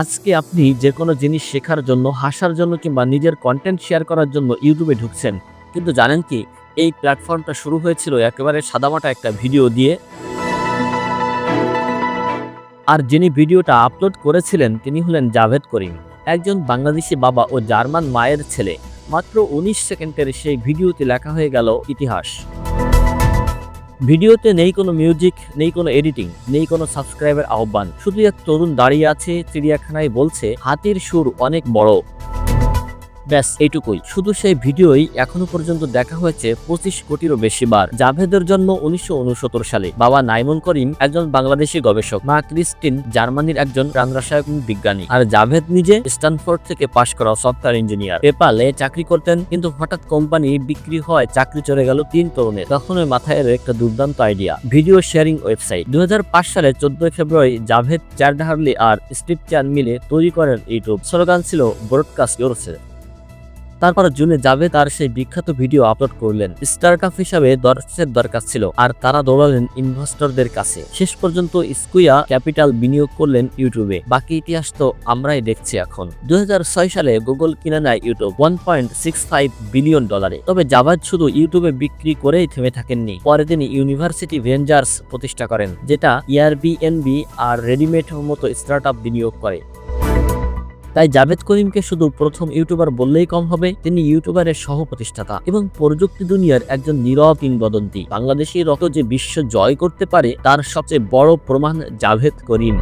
আজকে আপনি যে কোনো জিনিস শেখার জন্য, হাসার জন্য কিংবা নিজের কন্টেন্ট শেয়ার করার জন্য ইউটিউবে ঢুকছেন। কিন্তু জানেন কি, এই প্ল্যাটফর্মটা শুরু হয়েছিল একেবারে সাদামাটা একটা ভিডিও দিয়ে। আর যিনি ভিডিওটা আপলোড করেছিলেন, তিনি হলেন জাভেদ করিম। একজন বাংলাদেশি বাবা ও জার্মান মায়ের ছেলে। মাত্র উনিশ সেকেন্ডের সেই ভিডিওতে লেখা হয়ে গেল ইতিহাস। ভিডিওতে নেই কোনো মিউজিক নেই কোনো এডিটিং নেই কোনো সাবস্ক্রাইবের আহ্বান। শুধু এক তরুণ দাঁড়িয়ে আছে, চিড়িয়াখানায় বলছে, হাতির সুর অনেক বড়। ব্যাস, এইটুকুই। শুধু সেই ভিডিওই এখনও পর্যন্ত দেখা হয়েছে পঁচিশ কোটিরও বেশি বার জাভেদের জন্ম উনিশশো উনসত্তর সালে। বাবা নাইমুন করিম একজন বাংলাদেশি গবেষক। মা ক্রিস্টিন জার্মানির একজন প্রাণ রসায়ন বিজ্ঞানী। আর জাভেদ নিজে স্ট্যানফোর্ড থেকে পাশ করা সফটওয়্যার ইঞ্জিনিয়ার। পেপালে চাকরি করতেন, কিন্তু হঠাৎ কোম্পানি বিক্রি হয় চাকরি চলে গেল তিন তরুণে তখন ওই মাথায় এলো একটা দুর্দান্ত আইডিয়া। Video sharing website. দুহাজার পাঁচ সালে চোদ্দই ফেব্রুয়ারি জাভেদ চ্যারডাহারলি আর স্টিভ চ্যান মিলে তৈরি করেন ইউটিউব। স্লোগান ছিল ব্রডকাস্ট ইউরসেল তারপর জুনে যাবে তার সেই বিখ্যাত ভিডিও আপলোড করলেন। স্টার্টআপ হিসাবে দর্শকের দরকার ছিল, আর তারা দৌড়ালেন ইনভেস্টরদের কাছে। শেষ পর্যন্ত স্কুইয়া ক্যাপিটাল বিনিয়োগ করলেন ইউটিউবে। বাকি ইতিহাস তো আমরাই দেখছি এখন। দুই হাজার ছয় সালে গুগল কিনে নেয় ইউটিউব ওয়ান বিলিয়ন ডলারে তবে জাভাদ শুধু ইউটিউবে বিক্রি করেই থেমে থাকেননি। পরে তিনি ইউনিভার্সিটি ভেঞ্জার্স প্রতিষ্ঠা করেন, যেটা ইয়ারবিএনবি আর রেডিমেড মতো স্টার্টআপ বিনিয়োগ করে। তাই জাভেদ করিমকে শুধু প্রথম ইউটিউবার বললেই কম হবে, তিনি ইউটিউবারের সহ প্রতিষ্ঠাতা এবং প্রযুক্তি দুনিয়ার একজন নীরব কিংবদন্তি। বাংলাদেশি রক্ত যে বিশ্ব জয় করতে পারে, তার সবচেয়ে বড় প্রমাণ জাভেদ করিম।